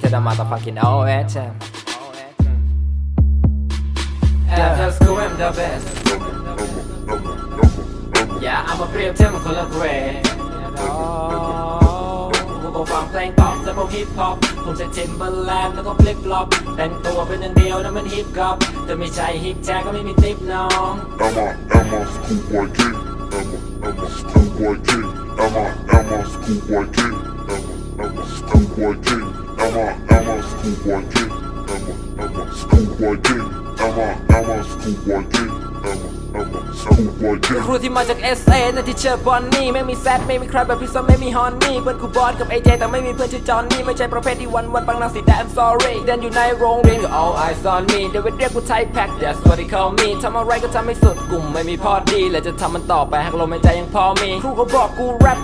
to the motherfucking OHM After school I'm the best Yeah I'm a เปรียบเทียบมันคนละเกรดกูก็ฟังเพลงป๊อปและพวกฮิปฮอปผมจะทิมเบอร์แลนด์แล้วก็ฟลิปฟลอปแต่งตัวเป็นอย่างเดียวนั่นมันฮิปฮอปแต่ไม่ใช่ฮิปแจ็คก็ไม่มีติปน้อง Emma, Emma, schoolboy king. Emma, Emma, schoolboy king. Emma, Emma, schoolboy king. Schoolboy king. Emma, Emma, schoolboy king. Emma, Emma, schoolboy king. Emma, Emma, schoolboy king. Emma, Emma, schoolboy king. ครูที่มาจาก SA นั่นที่เชอร์บอนนี่ไม่มีแซดไม่มีใครแบบพี่ซอมไม่มีฮอนนี่เพื่อนครูบอสกับไอเจแต่ไม่มีเพื่อนชื่อจอนนี่ไม่ใช่ประเภทที่วันวันปังนังสีแต่ I'm sorry เดินอยู่ในโรงเรียนก็ all eyes on me เดวิดเรียกกูไทแพ็ค that's what they call me ทำอะไรก็ทำให้สุดกลุ่มไม่มีพอดีและจะทำมันต่อไปหากลมหายใจยังพอมีครูเขาบอกกูแรป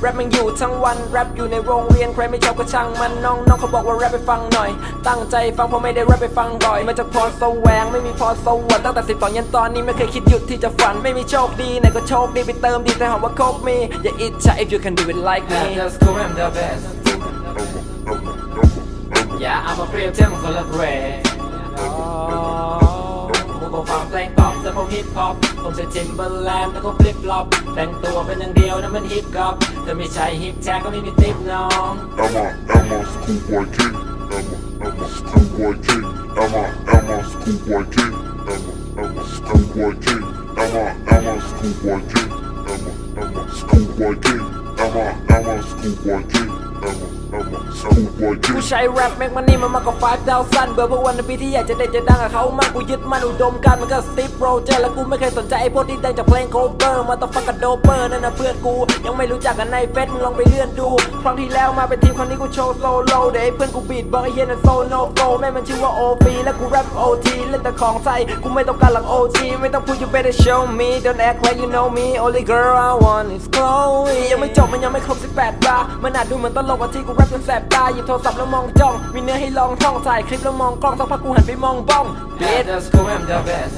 แรปมันอยู่ทั้งวันแรปอยู่ในโรงเรียนใครไม่ชอบก็ช่างมันน้องน้องเขาบอกว่าแรปไปฟังหน่อย ตั้งใจฟังเพราะไม่ได้แรปไปฟังบ่อยมาจากพรแสวงไม่มีพรสวรรค์ตั้งแต่สิบสองยันตอนนี้ไม่เคยคิดหยุดที่จะฝันไม่มีโชคดีไหนก็โชคดีไปเติมดีแต่หอมว่าโคกมีอย่าอิจฉา if you can do it like me Just cool I'm the best Yeah I'm a เปรีย ฮิปฮอปผมจะทิมเบอร์แลนด์แล้วก็ฟลิปฟลอปแต่งตัวเป็นอย่างเดียวนั่นมันฮิปฮอปแต่ไม่ใช่ฮิปแจ็คก็ไม่มีติปน้อง Emma, Emma, schoolboy king. Emma, Emma, schoolboy king. Emma, Emma, schoolboy king. Emma, Emma, schoolboy king. Emma, Emma, schoolboy king. Emma, Emma, schoolboy king. Emma, Emma, schoolboy king. กูใช้แรปแม็กมันนี่มันมากกว่า5 0 0 0เบื่อพวกวันในปีที่อยากจะเด่นจะดังกับเขามากกูยึดมันอุดมการมันก็สตีฟโรเจอร์แล้วกูไม่เคยสนใจไอ้พวกที่ดังจากเพลงโคเวอร์มาต้องฟังกับโดเปอร์นั่นนะเพื่อนกู ยังไม่รู้จักกันในเฟซมึงลองไปเลื่อนดู ครั้งที่แล้วมาเป็นทีมครั้งนี้กูโชว์โซโล่เดี๋ยวเพื่อนกูบีดบอกไอ้เฮียนั่นโซโนโฟแม่มันชื่อว่าโอปีแล้วกูแรปโอทีเล่นแต่ของใจกูไม่ต้องการหลักโอทีไม่ต้องพูด you better show me don't act like you know me only girl I want is Chloe ยังไม่จบมันยังไม่ครบ18บาร์มันอาจดูเหมือนตลกกว่าที่กูแรปจนแสบตาหยิบโทรศัพท์แล้วมองจ้อง มีเนื้อให้ลองท่องถ่ายคลิปแล้วมองกล้องสักพักกูหันไปมองบ้อง Bitch that's cool I'm the best